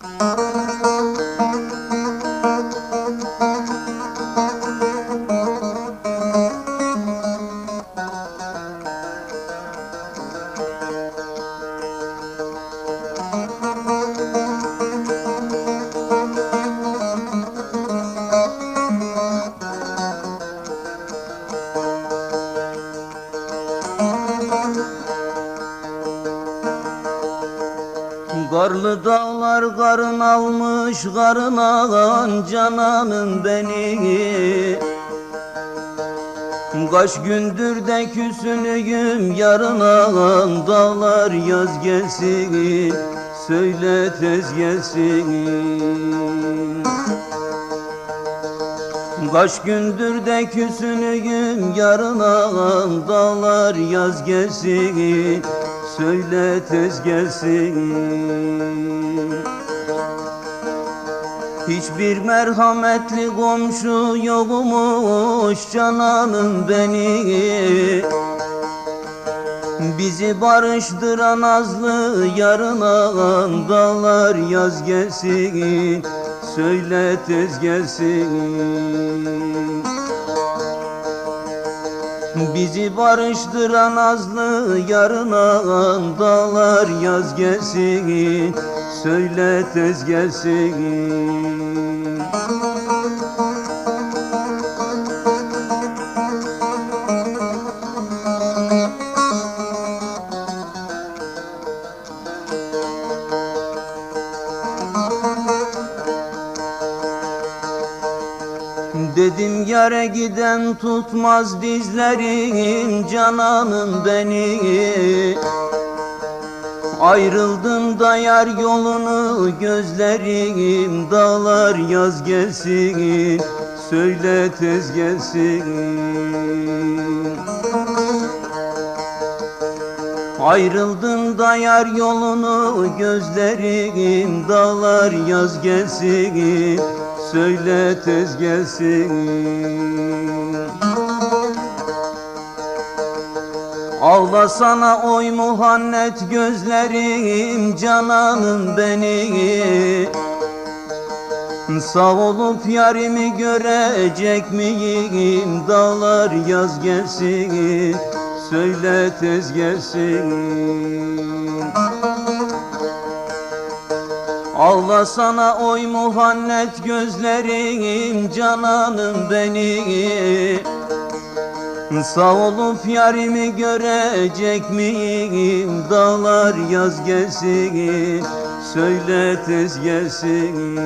Música Karlı dağlar karın almış karın ağan cananım beni. Kaç gündür de küsünüyüm yarın ağam dağlar yaz gelsin. Söyle tez gelsin. Kaç gündür de küsünüyüm yarın ağam dağlar yaz gelsin Söyle tez gelsin. Hiçbir merhametli komşu yokmuş cananım beni Bizi barıştıran azlı yarın ağam dağlar yaz gelsin. Söyle tez gelsin Bizi barıştıran azlı yarın ağam dağlar yaz gelsin. Söyle tez gelsin Dedim yere giden tutmaz dizlerim cananım beni. Ayrıldım da yar yolunu gözlerim dağlar yaz gelsin. Söyle tez gelsin. Ayrıldım da yar yolunu gözlerim dağlar yaz gelsin Söyle tez gelsin. Ağlasana oy muhannet gözlerim cananım beni Sağ olup yarimi görecek miyim? Dağlar yaz gelsin Söyle tez gelsin Ağlasana oy muhannet gözlerim cananım beni Sağ olup yarimi görecek miyim? Dağlar yaz gelsin Söyle tez gelsin